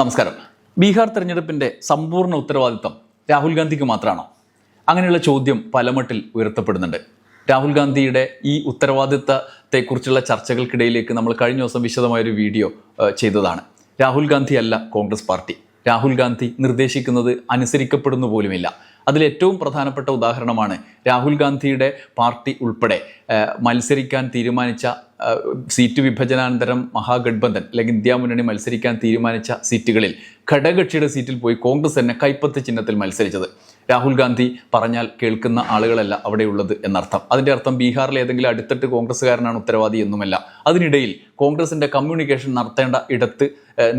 നമസ്കാരം. ബീഹാർ തെരഞ്ഞെടുപ്പിന്റെ സമ്പൂർണ ഉത്തരവാദിത്തം രാഹുൽ ഗാന്ധിക്ക് മാത്രമാണോ അങ്ങനെയുള്ള ചോദ്യം പലമട്ടിൽ ഉയർത്തപ്പെടുന്നുണ്ട്. രാഹുൽ ഗാന്ധിയുടെ ഈ ഉത്തരവാദിത്തത്തെക്കുറിച്ചുള്ള ചർച്ചകൾക്കിടയിലേക്ക് നമ്മൾ കഴിഞ്ഞ ദിവസം വിശദമായൊരു വീഡിയോ ചെയ്തതാണ്. രാഹുൽ ഗാന്ധി അല്ല കോൺഗ്രസ് പാർട്ടി. രാഹുൽ ഗാന്ധി നിർദ്ദേശിക്കുന്നത് അനുസരിക്കപ്പെടുന്നു പോലുമില്ല. അതിൽ ഏറ്റവും പ്രധാനപ്പെട്ട ഉദാഹരണമാണ് രാഹുൽ ഗാന്ധിയുടെ പാർട്ടി ഉൾപ്പെടെ മത്സരിക്കാൻ തീരുമാനിച്ച സീറ്റ് വിഭജനാനന്തരം മഹാഗഡ്ബന്ധൻ അല്ലെങ്കിൽ ഇന്ത്യ മുന്നണി മത്സരിക്കാൻ തീരുമാനിച്ച സീറ്റുകളിൽ ഘടകക്ഷിയുടെ സീറ്റിൽ പോയി കോൺഗ്രസ് തന്നെ കൈപ്പത്ത് ചിഹ്നത്തിൽ മത്സരിച്ചത്. രാഹുൽ ഗാന്ധി പറഞ്ഞാൽ കേൾക്കുന്ന ആളുകളല്ല അവിടെയുള്ളത് എന്നർത്ഥം. അതിന്റെ അർത്ഥം ബീഹാറിൽ ഏതെങ്കിലും അടുത്തിട്ട് കോൺഗ്രസ്സുകാരനാണ് ഉത്തരവാദി എന്നുമല്ല. അതിനിടയിൽ കോൺഗ്രസിന്റെ കമ്മ്യൂണിക്കേഷൻ നടത്തേണ്ട ഇടത്ത്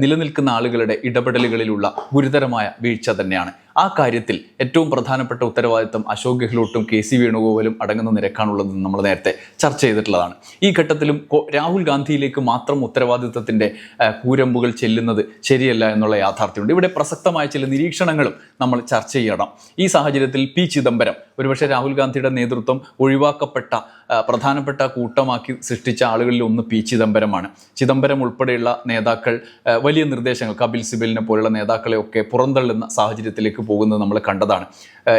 നിലനിൽക്കുന്ന ആളുകളുടെ ഇടപെടലുകളിലുള്ള ഗുരുതരമായ വീഴ്ച തന്നെയാണ്. ആ കാര്യത്തിൽ ഏറ്റവും പ്രധാനപ്പെട്ട ഉത്തരവാദിത്തം അശോക് ഗെഹ്ലോട്ടും കെ സി വേണുഗോപാലും അടങ്ങുന്ന നിരക്കാണുള്ളതെന്ന് നമ്മൾ നേരത്തെ ചർച്ച ചെയ്തിട്ടുള്ളതാണ്. ഈ ഘട്ടത്തിലും രാഹുൽ ഗാന്ധിയിലേക്ക് മാത്രം ഉത്തരവാദിത്തത്തിന്റെ ഏഹ്, കൂരമ്പുകൾ ചെല്ലുന്നത് ശരിയല്ല എന്നുള്ള യാഥാർത്ഥ്യമുണ്ട്. ഇവിടെ പ്രസക്തമായ ചില നിരീക്ഷണങ്ങളും നമ്മൾ ചർച്ച ചെയ്യണം. ഈ സാഹചര്യത്തിൽ പി ചിദംബരം ഒരുപക്ഷെ രാഹുൽ ഗാന്ധിയുടെ നേതൃത്വം ഒഴിവാക്കപ്പെട്ട പ്രധാനപ്പെട്ട കൂട്ടമാക്കി സൃഷ്ടിച്ച ആളുകളിൽ ഒന്ന് പി ചിദംബരമാണ്. ചിദംബരം ഉൾപ്പെടെയുള്ള നേതാക്കൾ വലിയ നിർദ്ദേശങ്ങൾ കപിൽ സിബലിനെ പോലുള്ള നേതാക്കളെയൊക്കെ പുറന്തള്ളുന്ന സാഹചര്യത്തിലേക്ക് പോകുന്നത് നമ്മൾ കണ്ടതാണ്.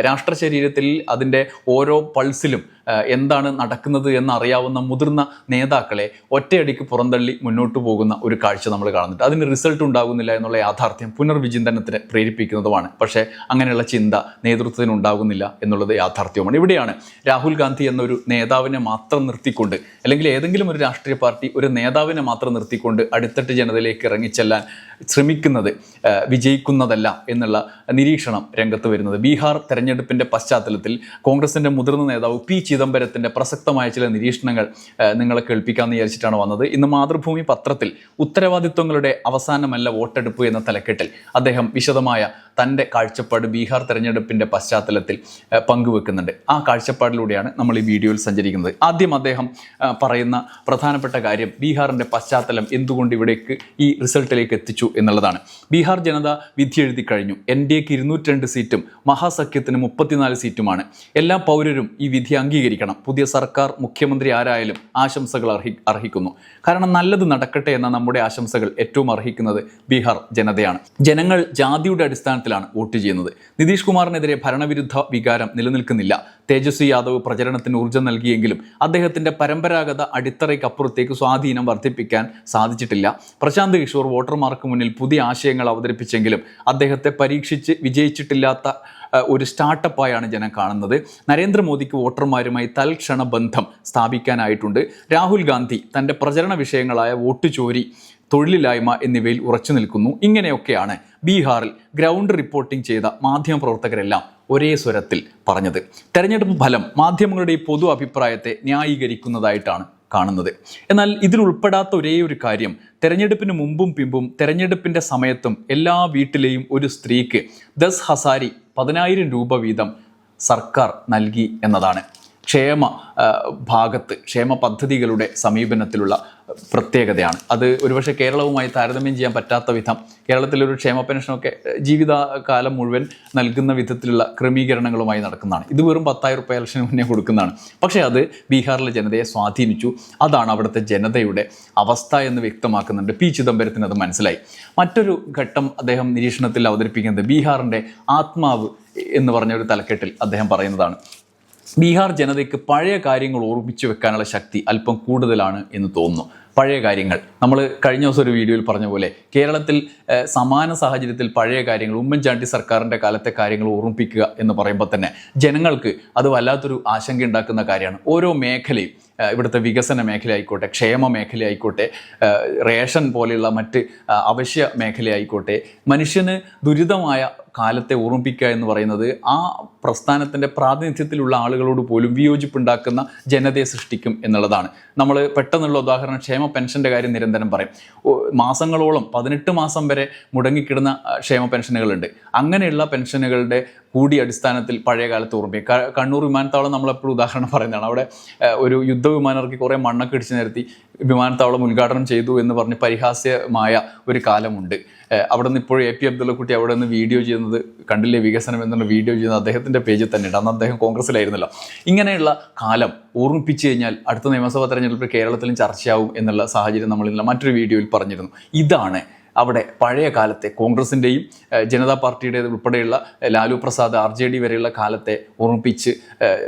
രാഷ്ട്ര ശരീരത്തിൽ അതിന്റെ ഓരോ പൾസിലും എന്താണ് നടക്കുന്നത് എന്നറിയാവുന്ന മുതിർന്ന നേതാക്കളെ ഒറ്റയടിക്ക് പുറന്തള്ളി മുന്നോട്ട് പോകുന്ന ഒരു കാഴ്ച നമ്മൾ കാണുന്നുണ്ട്. അതിന് റിസൾട്ട് ഉണ്ടാകുന്നില്ല എന്നുള്ള യാഥാർത്ഥ്യം പുനർവിചിന്തനത്തിന് പ്രേരിപ്പിക്കുന്നതുമാണ്. പക്ഷേ അങ്ങനെയുള്ള ചിന്ത നേതൃത്വത്തിന് ഉണ്ടാകുന്നില്ല എന്നുള്ളത് യാഥാർത്ഥ്യവുമാണ്. ഇവിടെയാണ് രാഹുൽ ഗാന്ധി എന്നൊരു നേതാവിനെ മാത്രം നിർത്തിക്കൊണ്ട് അല്ലെങ്കിൽ ഏതെങ്കിലും ഒരു രാഷ്ട്രീയ പാർട്ടി ഒരു നേതാവിനെ മാത്രം നിർത്തിക്കൊണ്ട് അടുത്തട്ട് ജനതയിലേക്ക് ഇറങ്ങിച്ചെല്ലാൻ ശ്രമിക്കുന്നത് വിജയിക്കുന്നതല്ല എന്നുള്ള നിരീക്ഷണം രംഗത്ത് വരുന്നത്. ബീഹാർ തെരഞ്ഞെടുപ്പിന്റെ പശ്ചാത്തലത്തിൽ കോൺഗ്രസിന്റെ മുതിർന്ന നേതാവ് പി ചിദംബരത്തിന്റെ പ്രസക്തമായ ചില നിരീക്ഷണങ്ങൾ നിങ്ങളെ കേൾപ്പിക്കാമെന്ന് വിചാരിച്ചിട്ടാണ് വന്നത്. ഇന്ന് മാതൃഭൂമി പത്രത്തിൽ ഉത്തരവാദിത്വങ്ങളുടെ അവസാനമല്ല വോട്ടെടുപ്പ് എന്ന തലക്കെട്ടിൽ അദ്ദേഹം വിശദമായ തന്റെ കാഴ്ചപ്പാട് ബീഹാർ തെരഞ്ഞെടുപ്പിന്റെ പശ്ചാത്തലത്തിൽ പങ്കുവെക്കുന്നുണ്ട്. ആ കാഴ്ചപ്പാടിലൂടെയാണ് നമ്മൾ ഈ വീഡിയോയിൽ സഞ്ചരിക്കുന്നത്. ആദ്യം അദ്ദേഹം പറയുന്ന പ്രധാനപ്പെട്ട കാര്യം ബീഹാറിന്റെ പശ്ചാത്തലം എന്തുകൊണ്ട് ഇവിടേക്ക് ഈ റിസൾട്ടിലേക്ക് എത്തിച്ചു എന്നുള്ളതാണ്. ബീഹാർ ജനത വിധി എഴുതി കഴിഞ്ഞു. എൻ ഡി എക്ക് ഇരുന്നൂറ്റി സീറ്റും മഹാസഖ്യത്തിന് മുപ്പത്തിനാല് സീറ്റുമാണ്. എല്ലാ പൗരരും ഈ വിധി അംഗീകരിക്കണം പുതിയ സർക്കാർ മുഖ്യമന്ത്രി ആരായാലും ആശംസകൾ അർഹി അർഹിക്കുന്നു. കാരണം നല്ലത് നടക്കട്ടെ എന്ന നമ്മുടെ ആശംസകൾ ഏറ്റവും അർഹിക്കുന്നത് ബീഹാർ ജനതയാണ്. ജനങ്ങൾ ജാതിയുടെ അടിസ്ഥാനത്തിലാണ് വോട്ട് ചെയ്യുന്നത്. നിതീഷ് കുമാറിനെതിരെ ഭരണവിരുദ്ധ വികാരം നിലനിൽക്കുന്നില്ല. തേജസ്വി യാദവ് പ്രചരണത്തിന് ഊർജം നൽകിയെങ്കിലും അദ്ദേഹത്തിന്റെ പരമ്പരാഗത അടിത്തറയ്ക്കപ്പുറത്തേക്ക് സ്വാധീനം വർദ്ധിപ്പിക്കാൻ സാധിച്ചിട്ടില്ല. പ്രശാന്ത് കിഷോർ വോട്ടർമാർക്ക് മുന്നിൽ പുതിയ ആശയങ്ങൾ അവതരിപ്പിച്ചെങ്കിലും അദ്ദേഹത്തെ പരീക്ഷിച്ച് വിജയിച്ചിട്ടില്ലാത്ത ഒരു സ്റ്റാർട്ടപ്പായാണ് ജനം കാണുന്നത്. നരേന്ദ്രമോദിക്ക് വോട്ടർമാരുമായി തൽക്ഷണ ബന്ധം സ്ഥാപിക്കാനായിട്ടുണ്ട്. രാഹുൽ ഗാന്ധി തന്റെ പ്രചരണ വിഷയങ്ങളായ വോട്ട് ചോരി തൊഴിലില്ലായ്മ എന്നിവയിൽ ഉറച്ചു നിൽക്കുന്നു. ഇങ്ങനെയൊക്കെയാണ് ബീഹാറിൽ ഗ്രൗണ്ട് റിപ്പോർട്ടിംഗ് ചെയ്ത മാധ്യമപ്രവർത്തകരെല്ലാം ഒരേ സ്വരത്തിൽ പറഞ്ഞത്. തെരഞ്ഞെടുപ്പ് ഫലം മാധ്യമങ്ങളുടെ പൊതു അഭിപ്രായത്തെ ന്യായീകരിക്കുന്നതായിട്ടാണ് കാണുന്നത്. എന്നാൽ ഇതിൽ ഉൾപ്പെടാത്ത ഒരേ ഒരു കാര്യം തെരഞ്ഞെടുപ്പിന് മുമ്പും പിമ്പും തെരഞ്ഞെടുപ്പിന്റെ സമയത്തും എല്ലാ വീട്ടിലെയും ഒരു സ്ത്രീക്ക് ദസ് ഹസാരി പതിനായിരം രൂപ വീതം സർക്കാർ നൽകി എന്നതാണ്. ക്ഷേമ ഭാഗത്ത് ക്ഷേമ പദ്ധതികളുടെ സമീപനത്തിലുള്ള പ്രത്യേകതയാണ്. അത് ഒരുപക്ഷെ കേരളവുമായി താരതമ്യം ചെയ്യാൻ പറ്റാത്ത വിധം കേരളത്തിലൊരു ക്ഷേമ പെൻഷനൊക്കെ ജീവിതകാലം മുഴുവൻ നൽകുന്ന വിധത്തിലുള്ള ക്രമീകരണങ്ങളുമായി നടക്കുന്നതാണ്. ഇത് വെറും പത്തായിരം റുപ്യ ഇലക്ഷന് മുന്നേ കൊടുക്കുന്നതാണ്. പക്ഷേ അത് ബീഹാറിലെ ജനതയെ സ്വാധീനിച്ചു. അതാണ് അവിടുത്തെ ജനതയുടെ അവസ്ഥ എന്ന് വ്യക്തമാക്കുന്നുണ്ട്. പി. ചിദംബരത്തിന് അത് മനസ്സിലായി. മറ്റൊരു ഘട്ടം അദ്ദേഹം നിരീക്ഷണത്തിൽ അവതരിപ്പിക്കുന്നത് ബീഹാറിന്റെ ആത്മാവ് എന്ന് പറഞ്ഞ ഒരു തലക്കെട്ടിൽ അദ്ദേഹം പറയുന്നതാണ്. ബീഹാർ ജനതയ്ക്ക് പഴയ കാര്യങ്ങൾ ഓർമ്മിച്ചു വെക്കാനുള്ള ശക്തി അല്പം കൂടുതലാണ് എന്ന് തോന്നുന്നു. പഴയ കാര്യങ്ങൾ. നമ്മൾ കഴിഞ്ഞ ദിവസം ഒരു വീഡിയോയിൽ പറഞ്ഞ പോലെ കേരളത്തിൽ സമാന സാഹചര്യത്തിൽ പഴയ കാര്യങ്ങൾ ഉമ്മൻചാണ്ടി സർക്കാരിന്റെ കാലത്തെ കാര്യങ്ങൾ ഓർമ്മിപ്പിക്കുക എന്ന് പറയുമ്പോൾ തന്നെ ജനങ്ങൾക്ക് അത് വല്ലാത്തൊരു ആശങ്ക ഉണ്ടാക്കുന്ന കാര്യമാണ്. ഓരോ മേഖലയും ഇവിടുത്തെ വികസന മേഖലയായിക്കോട്ടെ ക്ഷേമ മേഖലയായിക്കോട്ടെ റേഷൻ പോലെയുള്ള മറ്റ് അവശ്യ മേഖലയായിക്കോട്ടെ മനുഷ്യന് ദുരിതമായ കാലത്തെ ഓർമ്മിപ്പിക്കുക എന്ന് പറയുന്നത് ആ പ്രസ്ഥാനത്തിന്റെ പ്രാതിനിധ്യത്തിലുള്ള ആളുകളോട് പോലും വിയോജിപ്പുണ്ടാക്കുന്ന ജനതയെ സൃഷ്ടിക്കും എന്നുള്ളതാണ്. നമ്മൾ പെട്ടെന്നുള്ള ഉദാഹരണം ക്ഷേമ പെൻഷന്റെ കാര്യം നിരന്തരം പറയും. മാസങ്ങളോളം പതിനെട്ട് മാസം വരെ മുടങ്ങിക്കിടുന്ന ക്ഷേമ പെൻഷനുകളുണ്ട്. അങ്ങനെയുള്ള പെൻഷനുകളുടെ കൂടി അടിസ്ഥാനത്തിൽ പഴയ കാലത്ത് ഓർമ്മ കണ്ണൂർ വിമാനത്താവളം നമ്മളെപ്പോഴും ഉദാഹരണം പറയുന്നതാണ്. അവിടെ ഒരു യുദ്ധവിമാനം ഇറക്കി കുറേ മണ്ണൊക്കെ ഇടിച്ചു നിരത്തി വിമാനത്താവളം ഉദ്ഘാടനം ചെയ്തു എന്ന് പറഞ്ഞ് പരിഹാസ്യമായ ഒരു കാലമുണ്ട്. അവിടെ നിന്ന് ഇപ്പോഴും എ പി അബ്ദുള്ളക്കുട്ടി അവിടെ നിന്ന് വീഡിയോ ചെയ്യുന്നത് കണ്ടില്ലേ? വികസനം എന്നുള്ള വീഡിയോ ചെയ്യുന്നത് അദ്ദേഹത്തിന്റെ പേജിൽ തന്നെ ഉണ്ട് അന്ന് അദ്ദേഹം കോൺഗ്രസ്സിലായിരുന്നല്ലോ. ഇങ്ങനെയുള്ള കാലം ഓർമ്മിപ്പിച്ചു കഴിഞ്ഞാൽ അടുത്ത നിയമസഭാ തെരഞ്ഞെടുപ്പിൽ കേരളത്തിലും ചർച്ചയാവും എന്നുള്ള സാഹചര്യം നമ്മളില്ല മറ്റൊരു വീഡിയോയിൽ പറഞ്ഞിരുന്നു. ഇതാണ് അവിടെ പഴയ കാലത്തെ കോൺഗ്രസിന്റെയും ജനതാ പാർട്ടിയുടെ ഉൾപ്പെടെയുള്ള Lalu Prasad R J D വരെയുള്ള കാലത്തെ ഓർമ്മിപ്പിച്ച്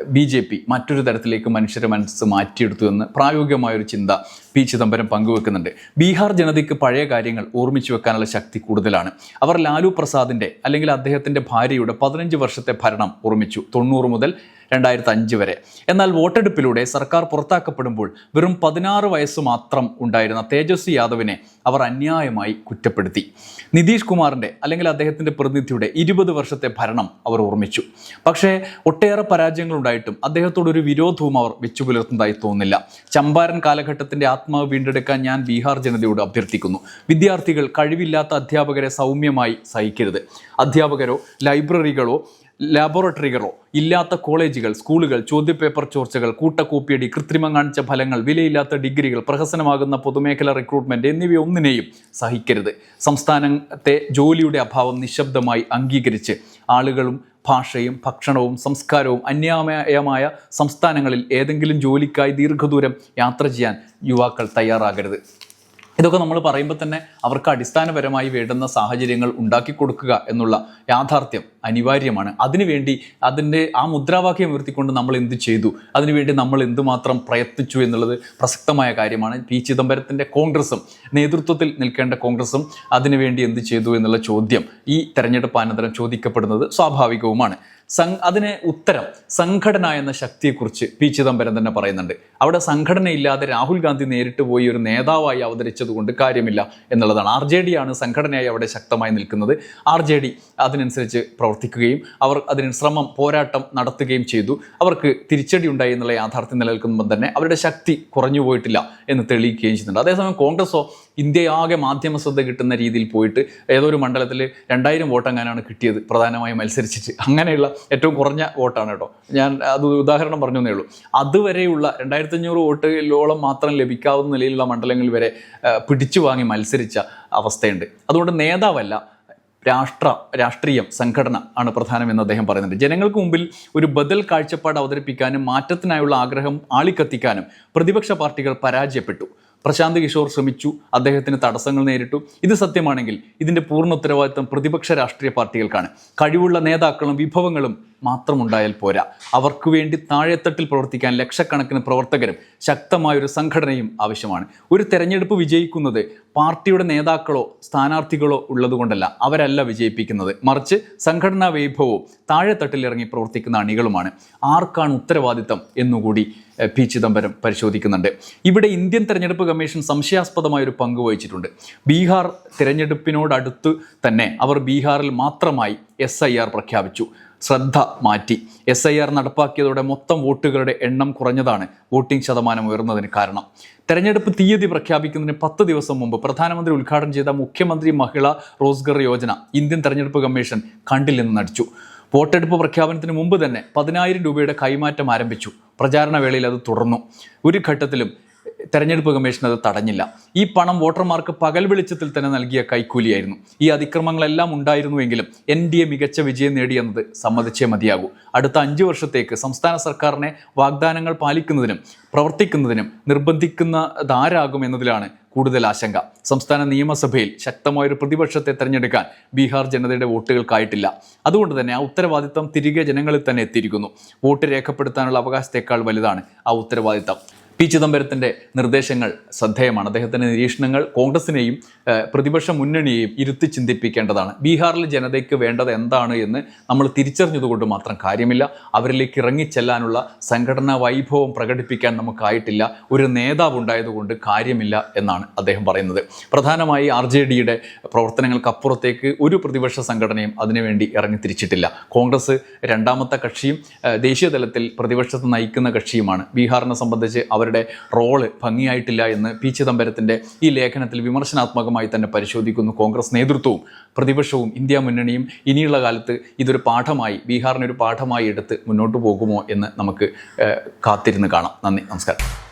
ബി ജെ പി മറ്റൊരു തരത്തിലേക്ക് മനുഷ്യരെ മനസ്സ് മാറ്റിയെടുത്തു എന്ന് പ്രായോഗികമായൊരു ചിന്ത പി ചിദംബരം പങ്കുവെക്കുന്നുണ്ട്. ബീഹാർ ജനതയ്ക്ക് പഴയ കാര്യങ്ങൾ ഓർമ്മിച്ചു വെക്കാനുള്ള ശക്തി കൂടുതലാണ്. അവർ ലാലു പ്രസാദിന്റെ അല്ലെങ്കിൽ അദ്ദേഹത്തിന്റെ ഭാര്യയുടെ പതിനഞ്ച് വർഷത്തെ ഭരണം ഓർമ്മിച്ചു. തൊണ്ണൂറ് മുതൽ രണ്ടായിരത്തി അഞ്ച് വരെ. എന്നാൽ വോട്ടെടുപ്പിലൂടെ സർക്കാർ പുറത്താക്കപ്പെടുമ്പോൾ വെറും പതിനാറ് വയസ്സ് മാത്രം ഉണ്ടായിരുന്ന തേജസ്വി യാദവിനെ അവർ അന്യായമായി കുറ്റപ്പെടുത്തി. നിതീഷ് കുമാറിന്റെ അല്ലെങ്കിൽ അദ്ദേഹത്തിന്റെ പ്രതിനിധിയുടെ ഇരുപത് വർഷത്തെ ഭരണം അവർ ഓർമ്മിച്ചു. പക്ഷേ ഒട്ടേറെ പരാജയങ്ങളുണ്ടായിട്ടും അദ്ദേഹത്തോടൊരു വിരോധവും അവർ വെച്ചു പുലർത്തുന്നതായി തോന്നുന്നില്ല ചമ്പാരൻ കാലഘട്ടത്തിന്റെ ആത്മാവ് വീണ്ടെടുക്കാൻ ഞാൻ ബീഹാർ ജനതയോട് അഭ്യർത്ഥിക്കുന്നു. വിദ്യാർത്ഥികൾ കഴിവില്ലാത്ത അധ്യാപകരെ സൗമ്യമായി സഹിക്കരുത്. അധ്യാപകരോ ലൈബ്രറികളോ ലാബോറട്ടറികളോ ഇല്ലാത്ത കോളേജുകൾ സ്കൂളുകൾ ചോദ്യപേപ്പർ ചോർച്ചകൾ കൂട്ടക്കോപ്പിയടി കൃത്രിമം കാണിച്ച ഫലങ്ങൾ വിലയില്ലാത്ത ഡിഗ്രികൾ പ്രഹസനമാകുന്ന പൊതുമേഖല റിക്രൂട്ട്മെന്റ് എന്നിവയൊന്നിനെയും സഹിക്കരുത്. സംസ്ഥാനത്തെ ജോലിയുടെ അഭാവം നിശബ്ദമായി അംഗീകരിച്ച് ആളുകളും ഭാഷയും ഭക്ഷണവും സംസ്കാരവും അന്യാമയമായ സംസ്ഥാനങ്ങളിൽ ഏതെങ്കിലും ജോലിക്കായി ദീർഘദൂരം യാത്ര ചെയ്യാൻ യുവാക്കൾ തയ്യാറാകരുത്. ഇതൊക്കെ നമ്മൾ പറയുമ്പോൾ തന്നെ അവർക്ക് അടിസ്ഥാനപരമായി വേണ്ടുന്ന സാഹചര്യങ്ങൾ ഉണ്ടാക്കി കൊടുക്കുക എന്നുള്ള യാഥാർത്ഥ്യം അനിവാര്യമാണ്. അതിനുവേണ്ടി അതിന്റെ ആ മുദ്രാവാക്യം ഉയർത്തിക്കൊണ്ട് നമ്മൾ എന്ത് ചെയ്തു? അതിനുവേണ്ടി നമ്മൾ എന്തുമാത്രം പ്രയത്നിച്ചു എന്നുള്ളത് പ്രസക്തമായ കാര്യമാണ്. പി ചിദംബരത്തിന്റെ കോൺഗ്രസും നേതൃത്വത്തിൽ നിൽക്കേണ്ട കോൺഗ്രസും അതിനുവേണ്ടി എന്ത് ചെയ്തു എന്നുള്ള ചോദ്യം ഈ തെരഞ്ഞെടുപ്പ് അനന്തരം ചോദിക്കപ്പെടുന്നത് സ്വാഭാവികവുമാണ്. അതിന് ഉത്തരം സംഘടന എന്ന ശക്തിയെക്കുറിച്ച് പി ചിദംബരം തന്നെ പറയുന്നുണ്ട്. അവിടെ സംഘടനയില്ലാതെ രാഹുൽ ഗാന്ധി നേരിട്ട് പോയി ഒരു നേതാവായി അവതരിച്ചതുകൊണ്ട് കാര്യമില്ല എന്നുള്ളതാണ്. ആർ ജെ ഡി ആണ് സംഘടനയായി അവിടെ ശക്തമായി നിൽക്കുന്നത്. ആർ ജെ ഡി അതിനനുസരിച്ച് പ്രവർത്തിക്കുകയും അവർ അതിന് ശ്രമം പോരാട്ടം നടത്തുകയും ചെയ്തു. അവർക്ക് തിരിച്ചടി ഉണ്ടായി എന്നുള്ള യാഥാർത്ഥ്യം നിലനിൽക്കുമ്പോൾ തന്നെ അവരുടെ ശക്തി കുറഞ്ഞു പോയിട്ടില്ല എന്ന് തെളിയിക്കുകയും ചെയ്യുന്നുണ്ട്. അതേസമയം കോൺഗ്രസോ ഇന്ത്യയാകെ മാധ്യമ ശ്രദ്ധ കിട്ടുന്ന രീതിയിൽ പോയിട്ട് ഏതോ ഒരു മണ്ഡലത്തിൽ രണ്ടായിരം വോട്ടെങ്ങാനാണ് കിട്ടിയത് പ്രധാനമായും മത്സരിച്ചിട്ട്. അങ്ങനെയുള്ള ഏറ്റവും കുറഞ്ഞ വോട്ടാണ് കേട്ടോ. ഞാൻ അത് ഉദാഹരണം പറഞ്ഞു എന്നേ ഉള്ളൂ. അതുവരെയുള്ള രണ്ടായിരത്തി അഞ്ഞൂറ് മാത്രം ലഭിക്കാവുന്ന നിലയിലുള്ള മണ്ഡലങ്ങളിൽ വരെ പിടിച്ചു വാങ്ങി മത്സരിച്ച അവസ്ഥയുണ്ട്. അതുകൊണ്ട് നേതാവല്ല രാഷ്ട്ര രാഷ്ട്രീയം സംഘടന ആണ് പ്രധാനമെന്ന് അദ്ദേഹം പറയുന്നുണ്ട്. ജനങ്ങൾക്ക് മുമ്പിൽ ഒരു ബദൽ കാഴ്ചപ്പാട് അവതരിപ്പിക്കാനും മാറ്റത്തിനായുള്ള ആഗ്രഹം ആളിക്കത്തിക്കാനും പ്രതിപക്ഷ പാർട്ടികൾ പരാജയപ്പെട്ടു. പ്രശാന്ത് കിഷോർ ശ്രമിച്ചു അദ്ദേഹത്തിന് തടസ്സങ്ങൾ നേരിട്ടു. ഇത് സത്യമാണെങ്കിൽ ഇതിന്റെ പൂർണ ഉത്തരവാദിത്തം പ്രതിപക്ഷ രാഷ്ട്രീയ പാർട്ടികൾക്കാണ്. കഴിവുള്ള നേതാക്കളും വിഭവങ്ങളും മാത്രമുണ്ടായാൽ പോരാ. അവർക്ക് വേണ്ടി താഴെത്തട്ടിൽ പ്രവർത്തിക്കാൻ ലക്ഷക്കണക്കിന് പ്രവർത്തകരും ശക്തമായ ഒരു സംഘടനയും ആവശ്യമാണ്. ഒരു തെരഞ്ഞെടുപ്പ് വിജയിക്കുന്നത് പാർട്ടിയുടെ നേതാക്കളോ സ്ഥാനാർത്ഥികളോ ഉള്ളതുകൊണ്ടല്ല അവരല്ല വിജയിപ്പിക്കുന്നത്. മറിച്ച് സംഘടനാ വൈഭവവും താഴെത്തട്ടിൽ ഇറങ്ങി പ്രവർത്തിക്കുന്ന അണികളുമാണ്. ആർക്കാണ് ഉത്തരവാദിത്തം എന്നുകൂടി പി. ചിദംബരം പരിശോധിക്കുന്നുണ്ട്. ഇവിടെ ഇന്ത്യൻ തെരഞ്ഞെടുപ്പ് കമ്മീഷൻ സംശയാസ്പദമായ ഒരു പങ്ക് വഹിച്ചിട്ടുണ്ട്. ബീഹാർ തിരഞ്ഞെടുപ്പിനോടടുത്ത് തന്നെ അവർ ബീഹാറിൽ മാത്രമായി എസ് ഐ ആർ പ്രഖ്യാപിച്ചു. ശ്രദ്ധ മാറ്റി. എസ് ഐ ആർ നടപ്പാക്കിയതോടെ മൊത്തം വോട്ടുകളുടെ എണ്ണം കുറഞ്ഞതാണ്. വോട്ടിംഗ് ശതമാനം ഉയർന്നതിന് കാരണം. തെരഞ്ഞെടുപ്പ് തീയതി പ്രഖ്യാപിക്കുന്നതിന് പത്ത് ദിവസം മുമ്പ് പ്രധാനമന്ത്രി ഉദ്ഘാടനം ചെയ്ത മുഖ്യമന്ത്രി മഹിള റോസ്ഗർ യോജന ഇന്ത്യൻ തെരഞ്ഞെടുപ്പ് കമ്മീഷൻ കണ്ടില്ലെന്ന് നടിച്ചു. വോട്ടെടുപ്പ് പ്രഖ്യാപനത്തിന് മുമ്പ് തന്നെ പതിനായിരം രൂപയുടെ കൈമാറ്റം ആരംഭിച്ചു. പ്രചാരണ വേളയിൽ അത് തുടർന്നു. ഒരു ഘട്ടത്തിലും തെരഞ്ഞെടുപ്പ് കമ്മീഷൻ അത് തടഞ്ഞില്ല. ഈ പണം വോട്ടർമാർക്ക് പകൽ വെളിച്ചത്തിൽ തന്നെ നൽകിയ കൈക്കൂലിയായിരുന്നു. ഈ അതിക്രമങ്ങളെല്ലാം ഉണ്ടായിരുന്നുവെങ്കിലും എൻ ഡി എ മികച്ച വിജയം നേടിയെന്നത് സമ്മതിച്ചേ മതിയാകൂ. അടുത്ത അഞ്ച് വർഷത്തേക്ക് സംസ്ഥാന സർക്കാരിനെ വാഗ്ദാനങ്ങൾ പാലിക്കുന്നതിനും പ്രവർത്തിക്കുന്നതിനും നിർബന്ധിക്കുന്നതാരാകും എന്നതിലാണ് കൂടുതൽ ആശങ്ക. സംസ്ഥാന നിയമസഭയിൽ ശക്തമായൊരു പ്രതിപക്ഷത്തെ തെരഞ്ഞെടുക്കാൻ ബീഹാർ ജനതയുടെ വോട്ടുകൾക്കായിട്ടില്ല അതുകൊണ്ട് തന്നെ ആ ഉത്തരവാദിത്തം തിരികെ ജനങ്ങളിൽ തന്നെ എത്തിയിരിക്കുന്നു. വോട്ട് രേഖപ്പെടുത്താനുള്ള അവകാശത്തേക്കാൾ വലുതാണ് ആ ഉത്തരവാദിത്തം. പി ചിദംബരത്തിന്റെ നിർദ്ദേശങ്ങൾ ശ്രദ്ധേയമാണ്. അദ്ദേഹത്തിന്റെ നിരീക്ഷണങ്ങൾ കോൺഗ്രസിനെയും പ്രതിപക്ഷ മുന്നണിയെയും ഇരുത്തി ചിന്തിപ്പിക്കേണ്ടതാണ്. ബീഹാറിലെ ജനതയ്ക്ക് വേണ്ടത് എന്താണ് എന്ന് നമ്മൾ തിരിച്ചറിഞ്ഞതുകൊണ്ട് മാത്രം കാര്യമില്ല. അവരിലേക്ക് ഇറങ്ങിച്ചെല്ലാനുള്ള സംഘടനാ വൈഭവം പ്രകടിപ്പിക്കാൻ നമുക്കായിട്ടില്ല. ഒരു നേതാവ് ഉണ്ടായതുകൊണ്ട് കാര്യമില്ല എന്നാണ് അദ്ദേഹം പറയുന്നത്. പ്രധാനമായി ആർ ജെ ഡിയുടെ പ്രവർത്തനങ്ങൾക്കപ്പുറത്തേക്ക് ഒരു പ്രതിപക്ഷ സംഘടനയും അതിനുവേണ്ടി ഇറങ്ങി തിരിച്ചിട്ടില്ല കോൺഗ്രസ് രണ്ടാമത്തെ കക്ഷിയും ദേശീയ തലത്തിൽ പ്രതിപക്ഷത്ത് നയിക്കുന്ന കക്ഷിയുമാണ്. ബീഹാറിനെ സംബന്ധിച്ച് അവരുടെ റോൾ ഭംഗിയായിട്ടില്ല എന്ന് പി ചിദംബരത്തിന്റെ ഈ ലേഖനത്തിൽ വിമർശനാത്മകമായി തന്നെ പരിശോധിക്കുന്നു കോൺഗ്രസ് നേതൃത്വവും പ്രതിപക്ഷവും ഇന്ത്യ മുന്നണിയും ഇനിയുള്ള കാലത്ത് ഇതൊരു പാഠമായി ബീഹാറിനൊരു പാഠമായി എടുത്ത് മുന്നോട്ട് പോകുമോ എന്ന് നമുക്ക് കാത്തിരുന്ന് കാണാം. നന്ദി നമസ്കാരം.